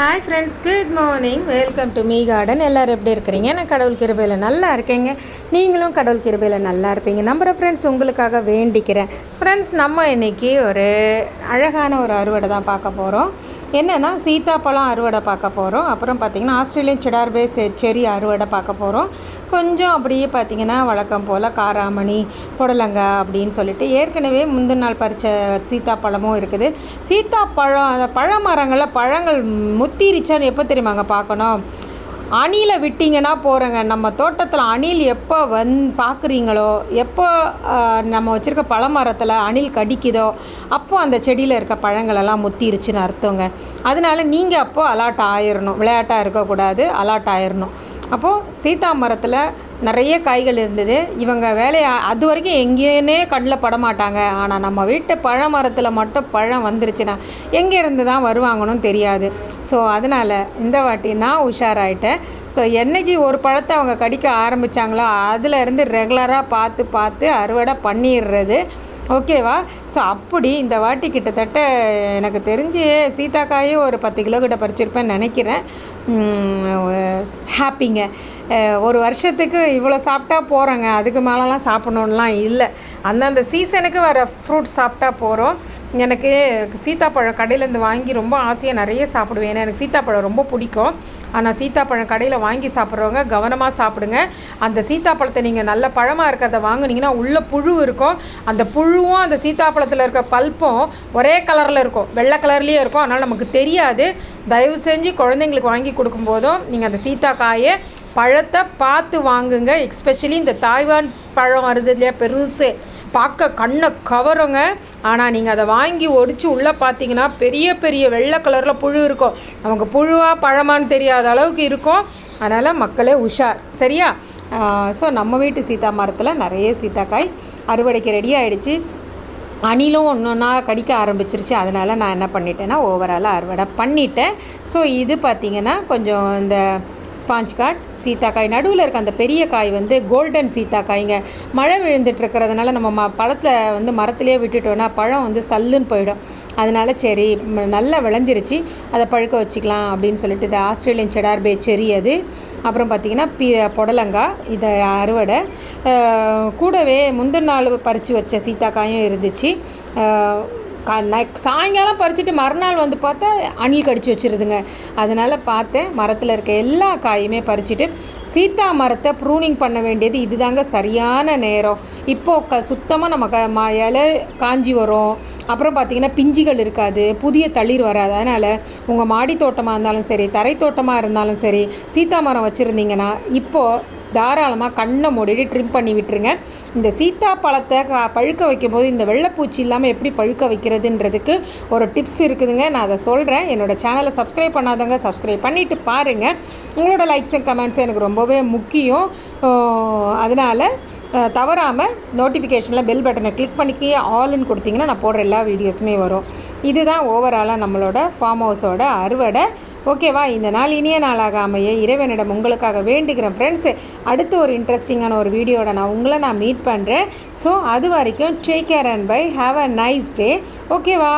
Hi friends good morning welcome to me garden எல்லோரும் எப்படி இருக்கிறீங்க? நான் கடவுள் கிருபையில் நல்லா இருக்கேங்க. நீங்களும் கடவுள் கிருபையில் நல்லா இருப்பீங்க. நம்புகிற ஃப்ரெண்ட்ஸ் உங்களுக்காக வேண்டிக்கிறேன். ஃப்ரெண்ட்ஸ் நம்ம இன்றைக்கி ஒரு அழகான ஒரு அறுவடை தான் பார்க்க போகிறோம் என்னென்னா சீத்தாப்பழம் அறுவடை பார்க்க போகிறோம் அப்புறம் பார்த்திங்கன்னா ஆஸ்திரேலியன் சிடார்பே செரி அறுவடை பார்க்க போகிறோம் கொஞ்சம் அப்படியே பார்த்திங்கன்னா வழக்கம் போல் காராமணி புடலங்காய் அப்படின்னு சொல்லிட்டு ஏற்கனவே முந்தின நாள் பறித்த சீத்தாப்பழமும் இருக்குது. சீத்தாப்பழம் அந்த பழ மரங்களில் பழங்கள் முத்திருச்சான்னு எப்போ தெரியுமாங்க பார்க்கணும்? அணிலை விட்டிங்கன்னா போகிறேங்க நம்ம தோட்டத்தில் அணில் எப்போ வந் பார்க்குறீங்களோ எப்போ நம்ம வச்சுருக்க பழமரத்தில் அணில் கடிக்குதோ அப்போது அந்த செடியில் இருக்க பழங்களெல்லாம் முத்திருச்சுன்னு அர்த்தங்க. அதனால நீங்கள் அப்போது அலாட் ஆயிடணும் விளையாட்டாக இருக்கக்கூடாது அலாட் ஆயிடணும் அப்போது சீதா மரத்தில் நிறைய காய்கள் இருந்தது. இவங்க வேலையை அது வரைக்கும் எங்கேயுமே கண்ணில் படமாட்டாங்க ஆனால் நம்ம வீட்டு பழ மரத்தில் மட்டும் பழம் வந்துருச்சுன்னா எங்கேருந்து தான் வருவாங்கன்னு தெரியாது. ஸோ அதனால் இந்த வாட்டி நான் உஷாராயிட்டேன். ஸோ என்றைக்கு ஒரு பழத்தை அவங்க கடிக்க ஆரம்பித்தாங்களோ அதிலேருந்து ரெகுலராக பார்த்து பார்த்து அறுவடை பண்ணிடுறது. ஓகேவா? ஸோ அப்படி இந்த வாட்டி கிட்டத்தட்ட எனக்கு தெரிஞ்சு சீதாக்காயே ஒரு பத்து கிலோ கிட்ட பறிச்சிருப்பேன்னு நினைக்கிறேன். ஹாப்பிங்க. ஒரு வருஷத்துக்கு இவ்வளோ சாப்பிட்டா போகிறோங்க அதுக்கு மேலெலாம் சாப்பிட்ணுன்லாம் இல்லை. அந்தந்த சீசனுக்கு வர ஃப்ரூட் சாப்பிட்டா போகிறோம் எனக்கு சீத்தாப்பழம் கடையிலேருந்து வாங்கி ரொம்ப ஆசையாக நிறைய சாப்பிடுவேன். ஏன்னா எனக்கு சீத்தாப்பழம் ரொம்ப பிடிக்கும். ஆனால் சீத்தாப்பழம் கடையில் வாங்கி சாப்பிட்றவங்க கவனமாக சாப்பிடுங்க. அந்த சீத்தாப்பழத்தை நீங்கள் நல்ல பழமாக இருக்கிறத வாங்கினீங்கன்னா உள்ளே புழு இருக்கும். அந்த புழுவும் அந்த சீத்தாப்பழத்தில் இருக்க பல்ப்பும் ஒரே கலரில் இருக்கும். வெள்ளை கலர்லேயே இருக்கும். அதனால் நமக்கு தெரியாது. தயவு செஞ்சு குழந்தைங்களுக்கு வாங்கி கொடுக்கும்போதும் நீங்கள் அந்த சீத்தாக்காயை பழத்தை பார்த்து வாங்குங்க. எக்ஸ்பெஷலி இந்த தாய்வான் பழம் வருது இல்லையா பெருசு. பார்க்க கண்ணை கவருங்க. ஆனால் நீங்கள் அதை வாங்கி ஒடிச்சு உள்ளே பார்த்தீங்கன்னா பெரிய பெரிய வெள்ளை கலரில் புழு இருக்கும். நமக்கு புழுவாக பழமான்னு தெரியாத அளவுக்கு இருக்கும். அதனால் மக்களே உஷார். சரியா? ஸோ நம்ம வீட்டு சீத்தா மரத்தில் நிறைய சீத்தாக்காய் அறுவடைக்கு ரெடி ஆகிடுச்சு அணிலும் ஒன்று ஒன்றா கடிக்க ஆரம்பிச்சிருச்சு. அதனால் நான் என்ன பண்ணிட்டேன்னா ஓவராலாக அறுவடை பண்ணிட்டேன். ஸோ இது பார்த்திங்கன்னா கொஞ்சம் இந்த ஸ்பாஞ்ச் காட் சீத்தாக்காய். நடுவில் இருக்க அந்த பெரிய காய் வந்து கோல்டன் சீத்தாக்காய்ங்க. மழை விழுந்துட்டு இருக்கிறதுனால நம்ம ம பழத்தில் வந்து மரத்துலேயே விட்டுட்டோன்னா பழம் வந்து சல்லுன்னு போயிடும். அதனால சரி நல்லா விளைஞ்சிருச்சு. அதை பழுக்க வச்சுக்கலாம் அப்படின்னு சொல்லிட்டு இது ஆஸ்திரேலியன் செடார்பே செரி அது. அப்புறம் பார்த்திங்கன்னா பி புடலங்காய் இதை அறுவடை. கூடவே முந்தின நாள் பறித்து வச்ச சீத்தாக்காயும் இருந்துச்சு. கா சாயங்காலம் பறிச்சுட்டு மறுநாள் வந்து பார்த்தா அணில் கடிச்சு வச்சுருதுங்க. அதனால் பார்த்தேன் மரத்தில் இருக்க எல்லா காயுமே பறிச்சுட்டு சீத்தா மரத்தை ப்ரூனிங் பண்ண வேண்டியது இதுதாங்க சரியான நேரம். இப்போது க சுத்தமாக நம்ம க ம இலை காஞ்சி வரும். அப்புறம் பார்த்திங்கன்னா பிஞ்சுகள் இருக்காது புதிய தளிர் வராது. அதனால் உங்கள் மாடி தோட்டமாக இருந்தாலும் சரி தரை தோட்டமாக இருந்தாலும் சரி சீத்தா மரம் வச்சுருந்தீங்கன்னா இப்போது தாராளமாக கண்ணை மூடிட்டு ட்ரிம் பண்ணி விட்டுருங்க. இந்த சீத்தா பழத்தை பழுக்க வைக்கும்போது இந்த வெள்ளைப்பூச்சி இல்லாமல் எப்படி பழுக்க வைக்கிறதுன்றதுக்கு ஒரு டிப்ஸ் இருக்குதுங்க. நான் அதை சொல்கிறேன் என்னோடய சேனலை சப்ஸ்கிரைப் பண்ணாதவங்க சப்ஸ்கிரைப் பண்ணிவிட்டு பாருங்கள் உங்களோட லைக்ஸ் அண்ட் கமெண்ட்ஸ் எனக்கு ரொம்பவே முக்கியம். அதனால் தவறாமல் நோட்டிஃபிகேஷனில் பெல் பட்டனை கிளிக் பண்ணிக்கி ஆல்னு கொடுத்தீங்கன்னா நான் போடுற எல்லா வீடியோஸுமே வரும். இதுதான் ஓவராலாக நம்மளோட ஃபார்ம் ஹவுஸோட அறுவடை ஓகேவா? இந்த நாள் இனிய நாளாக அமைய இறைவனிடம் உங்களுக்காக வேண்டுகிறேன். ஃப்ரெண்ட்ஸு அடுத்து ஒரு இன்ட்ரெஸ்டிங்கான ஒரு வீடியோட நான் உங்களை நான் மீட் பண்ணுறேன் ஸோ அது வரைக்கும் take care and bye have a nice day ஓகேவா